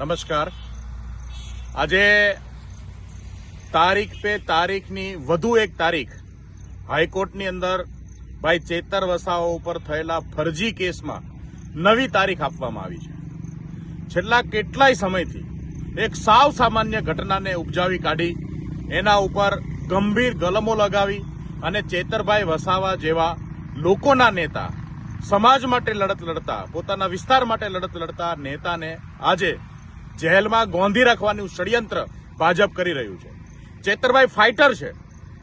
નમસ્કાર. આજે તારીખ પે તારીખની વધુ એક તારીખ હાઈકોર્ટની અંદર ભાઈ ચેતર વસાવા ઉપર થયેલા ફરજી કેસમાં નવી તારીખ આપવામાં આવી છે. છેલ્લા કેટલાય સમયથી એક સાવ સામાન્ય ઘટનાને ઉપજાવી કાઢી, એના ઉપર ગંભીર ગલમો લગાવી અને ચેતરભાઈ વસાવા જેવા લોકોના નેતા, સમાજ માટે લડત લડતા, પોતાના વિસ્તાર માટે લડત લડતા નેતાને આજે જેલમાં ગોંધી રાખવાનું ષડયંત્ર ભાજપ કરી રહ્યું છે. ચેતરભાઈ ફાઇટર છે.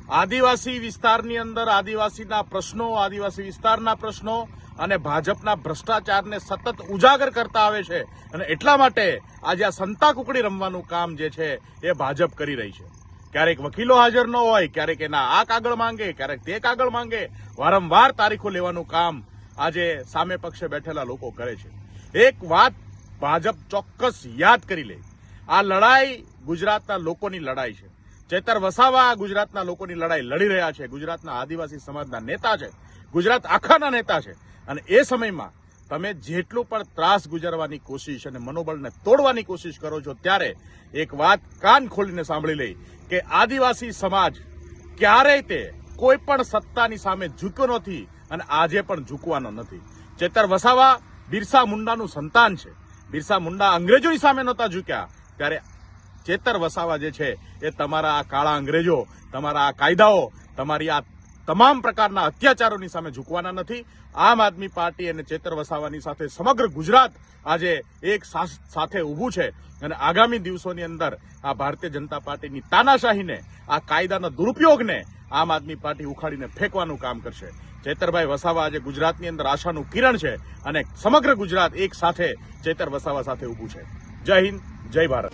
આદિવાસી વિસ્તારની અંદર આદિવાસીના પ્રશ્નો, આદિવાસી વિસ્તારના પ્રશ્નો અને ભાજપના ભ્રષ્ટાચારને સતત ઉજાગર કરતા આવે છે અને એટલા માટે આજે આ સંતા કુકડી રમવાનું કામ જે છે એ ભાજપ કરી રહી છે. ક્યારેક વકીલો હાજર ન હોય, ક્યારેક એના આ કાગળ માંગે, ક્યારેક તે કાગળ માંગે, વારંવાર તારીખો લેવાનું કામ આજે સામે પક્ષે બેઠેલા લોકો કરે છે. એક વાત ભાજપ ચોક્કસ યાદ કરી લે. આ લડાઈ ગુજરાતના લોકોની લડાઈ છે. ચેતર વસાવા ગુજરાતના લોકોની લડાઈ લડી રહ્યા છે. ગુજરાતના આદિવાસી સમાજના નેતા છે. ગુજરાત આખાના નેતા છે. અને એ સમયમાં તમે જેટલું પણ ત્રાસ ગુજારવાની કોશિશ અને મનોબળને તોડવાની કોશિશ કરો છો ત્યારે એક વાત કાન ખોલીને સાંભળી લઈ કે આદિવાસી સમાજ ક્યારેય તે કોઈ પણ સત્તાની સામે ઝૂક્યો નથી અને આજે પણ ઝૂકવાનો નથી. ચેતર વસાવા બિરસા મુંડાનું સંતાન છે. બિરસા મુંડા અંગ્રેજોની સામે નહોતા ઝૂક્યા. ત્યારે ચેતર વસાવા જે છે, એ તમારા આ કાળા અંગ્રેજો, તમારા આ કાયદાઓ, તમારી આ તમામ પ્રકારના અત્યાચારોની સામે ઝૂકવાના નથી. આમ આદમી પાર્ટી અને ચેતર વસાવાની સાથે સમગ્ર ગુજરાત આજે એક સાથે ઊભું છે. અને આગામી દિવસોની અંદર આ ભારતીય જનતા પાર્ટીની તાનાશાહીને, આ કાયદાના દુરુપયોગને આમ આદમી પાર્ટી ઉખાડીને ફેંકવાનું કામ કરશે. ચેતરભાઈ વસાવા આજે ગુજરાતની અંદર આશાનું કિરણ છે અને સમગ્ર ગુજરાત એક સાથે ચેતર વસાવા સાથે ઊભું છે. જય હિન્દ, જય ભારત.